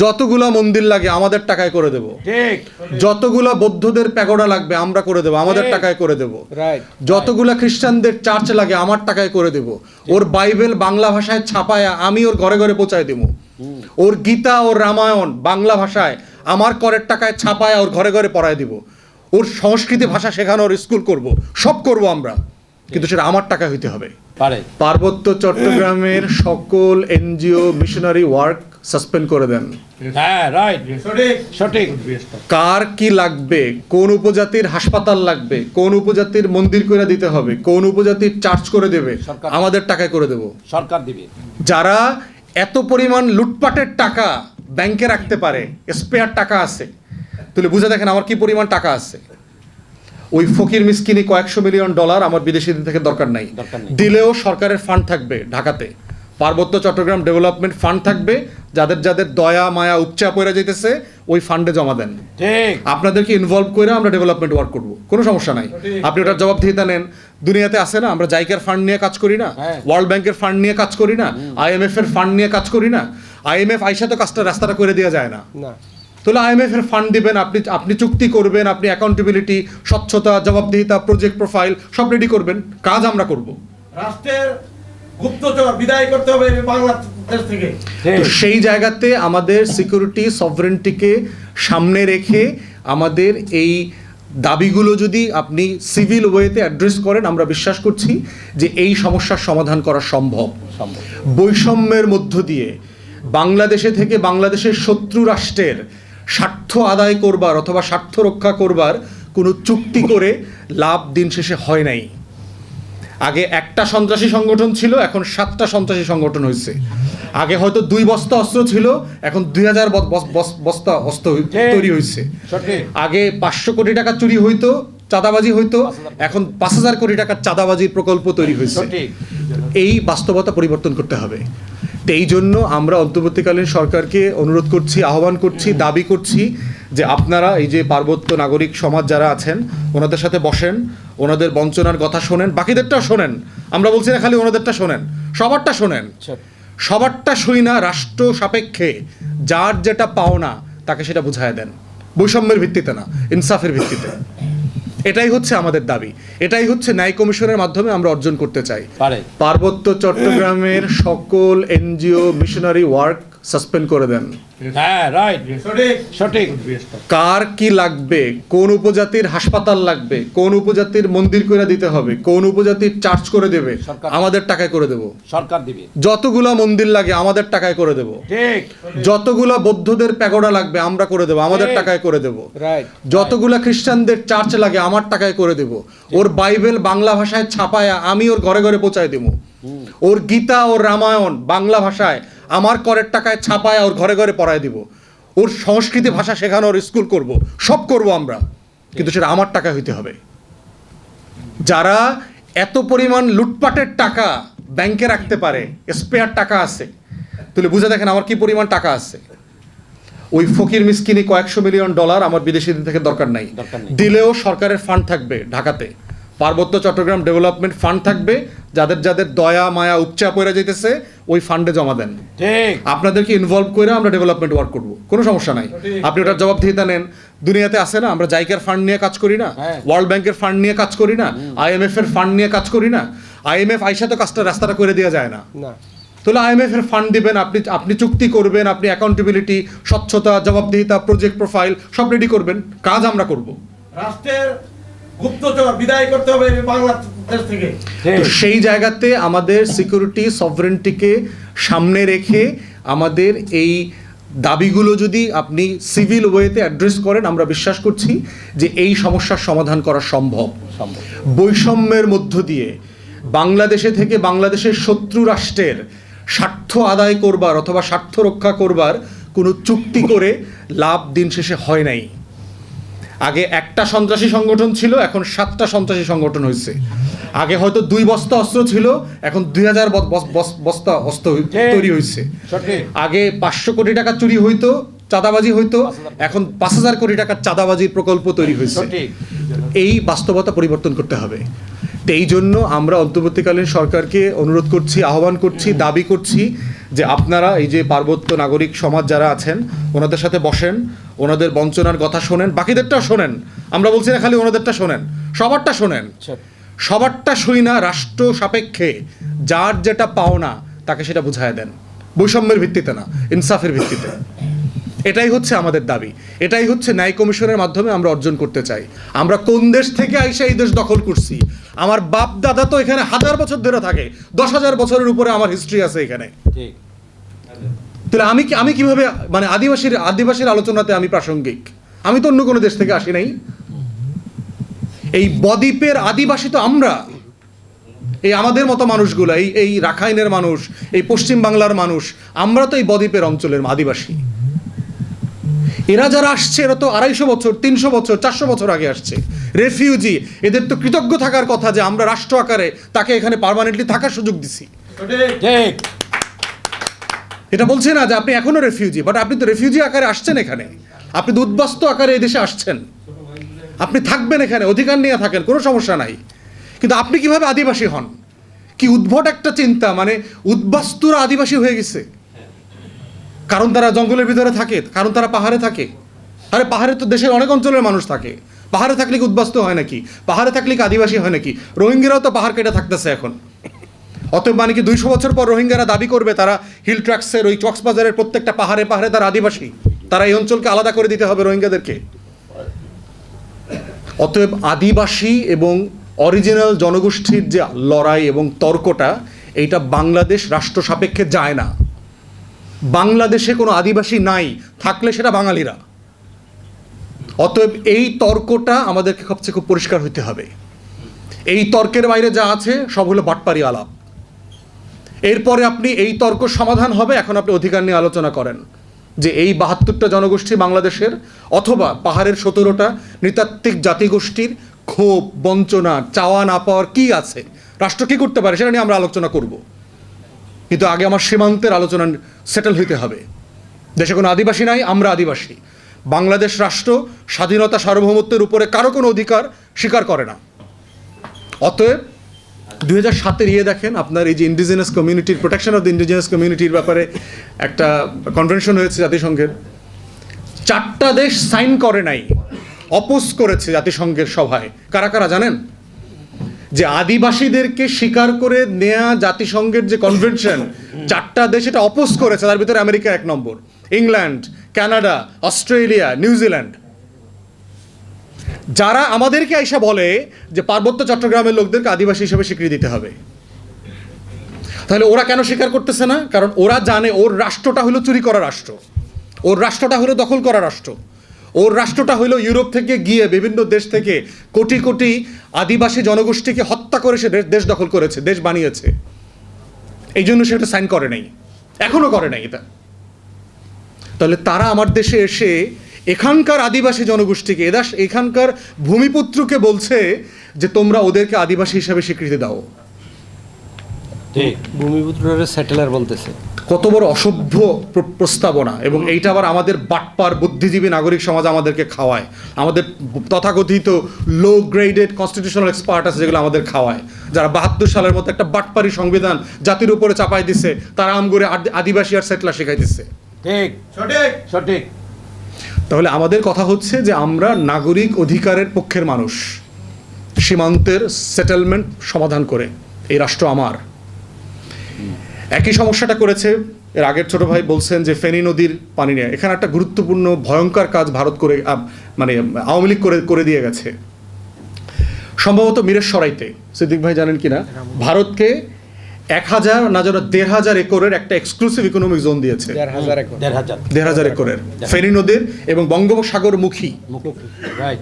যতগুলা মন্দির লাগে আমাদের টাকায় করে দেব। যতগুলা বৌদ্ধদের প্যাগোডা লাগবে আমরা করে দেব আমাদের টাকায় করে দেব। যতগুলা খ্রিস্টানদের চার্চ লাগে আমার টাকায় করে দেব। ওর বাইবেল বাংলা ভাষায় ছাপায় আমি ওর ঘরে ঘরে পৌঁছায় দেব। ওর গীতা ওর রামায়ণ বাংলা ভাষায় আমার করের টাকায় ছাপায় ওর ঘরে ঘরে পড়ায় দিব। ওর সংস্কৃতি ভাষা শেখানোর স্কুল করব সব করব আমরা। কিন্তু সেটা আমার টাকা হইতে হবে। পার্বত্য চট্টগ্রামের সকল এনজিও মিশনারি ওয়ার্ক সাসপেন্ড করে দেন। হ্যাঁ রাইট সঠিক। সঠিক কার কি লাগবে? কোন উপজাতির হাসপাতাল লাগবে? কোন উপজাতির মন্দির করে দিতে হবে? কোন উপজাতির চার্জ করে দেবে? আমাদের টাকায় করে দেব। সরকার দিবে। যারা এত পরিমাণ লুটপাটের টাকা ব্যাংকে রাখতে পারে স্পেয়ার টাকা আছে তাহলে বুঝে দেখেন আমার কি পরিমাণ টাকা আছে। ওই ফকির মিসকিনি কয়েকশো মিলিয়ন ডলার আমার বিদেশিদের থেকে দরকার নাই। দিলেও সরকারের ফান্ড থাকবে ঢাকাতে। পার্বত্য চট্টগ্রাম ডেভেলপমেন্ট ফান্ড থাকবে যাদের যাদের দয়া মায়া উপচা পড়ে যেতেছে ওই ফান্ডে জমা দেন। ঠিক। আপনাদেরকে ইনভলভ করে আমরা ডেভেলপমেন্ট ওয়ার্ক করব কোনো সমস্যা নাই। আপনি ওটার জবাবদিহিতা নেন। দুনিয়াতে আছে না আমরা জাইকার ফান্ড নিয়ে কাজ করি না হ্যাঁ। ওয়ার্ল্ড ব্যাংকের ফান্ড নিয়ে কাজ করি না আইএমএফ এর ফান্ড নিয়ে কাজ করি না আইএমএফ আইসা তো কাজটা রাস্তাটা করে দেওয়া যায় না। না। তাহলে আইএমএফ এর ফান্ড দিবেন আপনি আপনি চুক্তি করবেন আপনি অ্যাকাউন্টেবিলিটি স্বচ্ছতা জবাবদিহিতা প্রজেক্ট প্রোফাইল সব রেডি করবেন কাজ আমরা করব। রাষ্ট্রের গুপ্তচর বিদায় করতে হবে বাংলাদেশ থেকে। সেই জায়গাতে আমাদের সিকিউরিটি সভরেন্টিকে সামনে রেখে আমাদের এই দাবিগুলো যদি আপনি সিভিল ওয়েতে অ্যাড্রেস করেন আমরা বিশ্বাস করছি যে এই সমস্যার সমাধান করা সম্ভব সম্ভব। বৈষম্যের মধ্য দিয়ে বাংলাদেশে থেকে বাংলাদেশের শত্রু রাষ্ট্রের স্বার্থ আদায় করবার অথবা স্বার্থ রক্ষা করবার কোনো চুক্তি করে লাভ দিন শেষে হয় নাই। আগে একটা সন্ত্রাসী সংগঠন ছিল এখন সাতটা সন্ত্রাসী সংগঠন হয়েছে আগে হয়তো দুই বস্তা অস্ত্র ছিল এখন দুই হাজার বস্তা অস্ত্র তৈরি হয়েছে আগে পাঁচশো কোটি টাকা চুরি হইতো চাঁদাবাজি হইতো এখন পাঁচ হাজার কোটি টাকার চাঁদাবাজির প্রকল্প তৈরি হয়েছে এই বাস্তবতা পরিবর্তন করতে হবে। তো এই জন্য আমরা অন্তর্বর্তীকালীন সরকারকে অনুরোধ করছি আহ্বান করছি দাবি করছি যে আপনারা এই যে পার্বত্য নাগরিক সমাজ যারা আছেন ওনাদের সাথে বসেন ওনাদের বঞ্চনার কথা শোনেন বাকিদেরটাও শোনেন। আমরা বলছি না খালি ওনাদেরটা শোনেন সবারটা শোনেন। আচ্ছা, সবারটা শুই না রাষ্ট্র সাপেক্ষে যার যেটা পাওনা তাকে সেটা বুঝায় দেন। বৈষম্যের ভিত্তিতে না ইনসাফের ভিত্তিতে। এটাই হচ্ছে আমাদের দাবি। এটাই হচ্ছে ন্যায় কমিশনের মাধ্যমে আমরা অর্জন করতে চাই। পার্বত্য চট্টগ্রামের সকল এনজিও মিশনারি ওয়ার্ক সাসপেন্ড করে দেন। হ্যাঁ রাইট সঠিক। সঠিক কার কি লাগবে? কোন উপজাতির হাসপাতাল লাগবে? কোন উপজাতির মন্দির করে দিতে হবে? কোন উপজাতির চার্জ করে দেবে? আমাদের টাকায় করে দেব। সরকার দিবে। যতগুলা মন্দির লাগে আমাদের টাকায় করে দেব। ঠিক। যতগুলা বৌদ্ধদের প্যাগোডা লাগবে আমরা করে দেব। আমাদের টাকায় করে দেব। রাইট যতগুলা খ্রিস্টানদের চার্চ লাগে আমার টাকায় করে দেব। ওর বাইবেল বাংলা ভাষায় ছাপায় আমি ওর ঘরে ঘরে পৌঁছায় দেব। ওর গীতা ওর রামায়ণ বাংলা ভাষায় আমার করের টাকায় ছাপায় ওর ঘরে ঘরে পড়ায় দিব। ওর সংস্কৃতি ভাষা শেখানো ওর স্কুল করব। সব করব আমরা। কিন্তু সেটা আমার টাকা হইতে হবে। যারা এত পরিমাণ লুটপাটের টাকা ব্যাংকে রাখতে পারে স্পেয়ার টাকা আছে তাহলে বুঝে দেখেন আমার কি পরিমাণ টাকা আছে। ওই ফকির মিসকিনি কয়েকশো মিলিয়ন ডলার আমার বিদেশিদের থেকে দরকার নাই। দরকার নেই। দিলেও সরকারের ফান্ড থাকবে ঢাকাতে। পার্বত্য চট্টগ্রাম ডেভেলপমেন্ট ফান্ড থাকবে যাদের যাদের দয়া মায়া উপচা পড়ে যেতেছে ওই ফান্ডে জমা দেন। ঠিক। আপনাদেরকে ইনভলভ করে আমরা ডেভেলপমেন্ট ওয়ার্ক করব কোনো সমস্যা নাই। আপনি ওটার জবাবদিহিতা নেন। দুনিয়াতে আছে না আমরা জাইকার ফান্ড নিয়ে কাজ করি না হ্যাঁ। ওয়ার্ল্ড ব্যাংকের ফান্ড নিয়ে কাজ করি না আইএমএফ এর ফান্ড নিয়ে কাজ করি না আইএমএফ আইসা তো কাজটা রাস্তাটা করে দেওয়া যায় না। না। তাহলে আইএমএফ এর ফান্ড দিবেন আপনি আপনি চুক্তি করবেন আপনি অ্যাকাউন্টেবিলিটি স্বচ্ছতা জবাবদিহিতা প্রজেক্ট প্রোফাইল সব রেডি করবেন কাজ আমরা করব। রাষ্ট্রের গুপ্তচর বিদায় করতে হবে বাংলাদেশ থেকে। সেই জায়গাতে আমাদের সিকিউরিটি সভরেন্টিকে সামনে রেখে আমাদের এই দাবিগুলো যদি আপনি সিভিল ওয়েতে অ্যাড্রেস করেন আমরা বিশ্বাস করছি যে এই সমস্যার সমাধান করা সম্ভব সম্ভব। বৈষম্যের মধ্য দিয়ে বাংলাদেশে থেকে বাংলাদেশের শত্রু রাষ্ট্রের স্বার্থ আদায় করবার অথবা স্বার্থ রক্ষা করবার কোনো চুক্তি করে লাভ দিন শেষে হয় নাই। আগে একটা সন্ত্রাসী সংগঠন ছিল এখন সাতটা সন্ত্রাসী সংগঠন হয়েছে আগে হয়তো দুই বস্তা অস্ত্র ছিল এখন দুই হাজার বস্তা অস্ত্র তৈরি হয়েছে আগে পাঁচশো কোটি টাকা চুরি হইতো চাঁদাবাজি হইতো এখন পাঁচ হাজার কোটি টাকার চাঁদাবাজির প্রকল্প তৈরি হয়েছে এই বাস্তবতা পরিবর্তন করতে হবে। তো এই জন্য আমরা অন্তর্বর্তীকালীন সরকারকে অনুরোধ করছি আহ্বান করছি দাবি করছি যে আপনারা এই যে পার্বত্য নাগরিক সমাজ যারা আছেন ওনাদের সাথে বসেন। ওনাদের বঞ্চনার কথা শোনেন বাকিদেরটাও শোনেন। আমরা বলছি না খালি ওনাদেরটা শোনেন সবারটা শোনেন। সবারটা শুই না রাষ্ট্র সাপেক্ষে যার যেটা পাওনা তাকে সেটা বুঝায় দেন। বৈষম্যের ভিত্তিতে না ইনসাফের ভিত্তিতে। এটাই হচ্ছে আমাদের দাবি। এটাই হচ্ছে ন্যায় কমিশনের মাধ্যমে আমরা অর্জন করতে চাই। আমরা কোন দেশ থেকে আইসা এই দেশ দখল করছি? আমার বাপ দাদা তো এখানে হাজার বছর ধরে থাকে দশ হাজার বছরের উপরে আমার হিস্ট্রি আছে এখানে। ঠিক। তাহলে আমি কি আমি কীভাবে মানে আদিবাসীর আদিবাসীর আলোচনাতে আমি প্রাসঙ্গিক? আমি তো অন্য কোনো দেশ থেকে আসি নাই। এই বদ্বীপের আদিবাসী তো আমরা। এই আমাদের মতো মানুষগুলো, এই এই রাখাইনের মানুষ, এই পশ্চিম বাংলার মানুষ, আমরা তো এই বদ্বীপের অঞ্চলের আদিবাসী। এরা যারা আসছে, এরা তো আড়াইশো বছর, তিনশো বছর, চারশো বছর আগে আসছে। রেফিউজি, এদের তো কৃতজ্ঞ থাকার কথা যে আমরা রাষ্ট্র আকারে তাকে এখানে পার্মানেন্টলি থাকার সুযোগ দিছি। ঠিক। এটা বলছে না যে আপনি এখনও রেফিউজি বাট আপনি তো রেফিউজি আকারে আসছেন এখানে। আপনি তো উদ্বাস্ত আকারে এই দেশে আসছেন। আপনি থাকবেন এখানে, অধিকার নিয়ে থাকেন, কোনো সমস্যা নাই। কিন্তু আপনি কীভাবে আদিবাসী হন? কি উদ্ভট একটা চিন্তা মানে উদ্বাস্তুরা আদিবাসী হয়ে গেছে। কারণ তারা জঙ্গলের ভিতরে থাকে, কারণ তারা পাহাড়ে থাকে। আরে পাহাড়ে তো দেশের অনেক অঞ্চলের মানুষ থাকে। পাহাড়ে থাকলে কি উদ্বাস্ত হয় নাকি? পাহাড়ে থাকলে কি আদিবাসী হয় নাকি? রোহিঙ্গারাও তো পাহাড় কেটে থাকতেছে এখন। অতএব মানে কি দুইশো বছর পর রোহিঙ্গারা দাবি করবে তারা হিল ট্র্যাক্সের ওই কক্সবাজারের প্রত্যেকটা পাহাড়ে পাহাড়ে তারা আদিবাসী। তারা এই অঞ্চলকে আলাদা করে দিতে হবে রোহিঙ্গাদেরকে। অতএব আদিবাসী এবং অরিজিনাল জনগোষ্ঠীর যে লড়াই এবং তর্কটা, এইটা বাংলাদেশ রাষ্ট্র সাপেক্ষে যায় না। বাংলাদেশে কোনো আদিবাসী নাই, থাকলে সেটা বাঙালিরা। অতএব এই তর্কটা আমাদেরকে সবচেয়ে খুব পরিষ্কার হইতে হবে। এই তর্কের বাইরে যা আছে, সব হলো বাটপারি আলাপ এরপরে আপনি এই তর্ক সমাধান হবে, এখন আপনি অধিকার নিয়ে আলোচনা করেন যে এই বাহাত্তরটা জনগোষ্ঠী বাংলাদেশের অথবা পাহাড়ের সতেরোটা নৃতাত্ত্বিক জাতিগোষ্ঠীর ক্ষোভ, বঞ্চনা, চাওয়া না পাওয়ার কী আছে? রাষ্ট্র কী করতে পারে সেটা নিয়ে আমরা আলোচনা করব। কিন্তু আগে আমার সীমান্তের আলোচনা সেটেল হইতে হবে। দেশে কোনো আদিবাসী নাই, আমরা আদিবাসী। বাংলাদেশ রাষ্ট্র স্বাধীনতা সার্বভৌমত্বের উপরে কারও কোনো অধিকার স্বীকার করে না। অতএব দুই হাজার সাতের ইয়ে দেখেন, আপনার এই যে ইন্ডিজিনাস কমিউনিটির প্রোটেকশন অফ দ্য ইন্ডিজিনাস কমিউনিটির ব্যাপারে একটা কনভেনশন হয়েছে জাতিসংঘের। চারটা দেশ সাইন করে নাই অপোজ করেছে জাতিসংঘের সভায়। কারা কারা জানেন? যে আদিবাসীদেরকে স্বীকার করে নেয়া জাতিসংঘের যে কনভেনশন চারটা দেশ এটা অপোজ করেছে, তার ভিতরে আমেরিকা এক নম্বর, England, Canada, Australia New Zealand যারা আমাদেরকে এসে বলে যে পার্বত্য চট্টগ্রামের লোকদেরকে আদিবাসী হিসেবে স্বীকৃতি দিতে হবে। তাহলে ওরা কেন স্বীকার করতেছে না? কারণ ওরা জানে ওর রাষ্ট্রটা হলো চুরি করা রাষ্ট্র। ওর রাষ্ট্রটা হলো দখল করা রাষ্ট্র। ওর রাষ্ট্রটা হলো ইউরোপ থেকে গিয়ে বিভিন্ন দেশ থেকে কোটি কোটি আদিবাসী জনগোষ্ঠীকে হত্যা করে সে দেশ- দেশ দখল করেছে, দেশ বানিয়েছে। এই জন্য সেটা সাইন করে নাই। এখনও করে নাই এটা। তাহলে তারা আমার দেশে এসে এখানকার আদিবাসী জনগোষ্ঠীকে এদাস এখানকার ভূমিপুত্রকে বলছে যে তোমরা ওদেরকে আদিবাসী হিসাবে স্বীকৃতি দাও। ভূমিপুত্রের সেটেলার বলতেছে। কত বড় অসভ্য প্রস্তাবনা এবং এইটা আবার আমাদের বাটপার বুদ্ধিজীবী নাগরিক সমাজ আমাদেরকে খাওয়ায়। আমাদের তথাকথিত লো গ্রেডেড কনস্টিটিউশনাল এক্সপার্ট আছে যেগুলো আমাদের খাওয়ায়। যারা বাহাত্তর সালের মতো একটা বাটপারি সংবিধান জাতির উপরে চাপাই দিছে তারা আমগুরে আদিবাসী আর সেটলা শেখাই দিচ্ছে ঠিক। সঠিক। সঠিক। তাহলে আমাদের কথা হচ্ছে যে আমরা নাগরিক অধিকারের পক্ষের মানুষ। সীমান্তের সেটেলমেন্ট সমাধান করে এই রাষ্ট্র আমার। একই সমস্যাটা করেছে এর আগের ছোট ভাই বলছেন যে ফেনী নদীর পানি নিয়ে। এখানে একটা গুরুত্বপূর্ণ, ভয়ঙ্কর কাজ ভারত করে মানে আওয়ামী লীগ করে করে দিয়ে গেছে। সম্ভবত মিরের সরাইতে সিদ্দিক ভাই জানেন কিনা? ভারতকে এক হাজার না যেন দেড় হাজার একরের একটা এক্সক্লুসিভ ইকোনমিক জোন দিয়েছে। দেড় হাজার একরের। ফেনী নদীর এবং বঙ্গোপসাগরমুখী। রাইট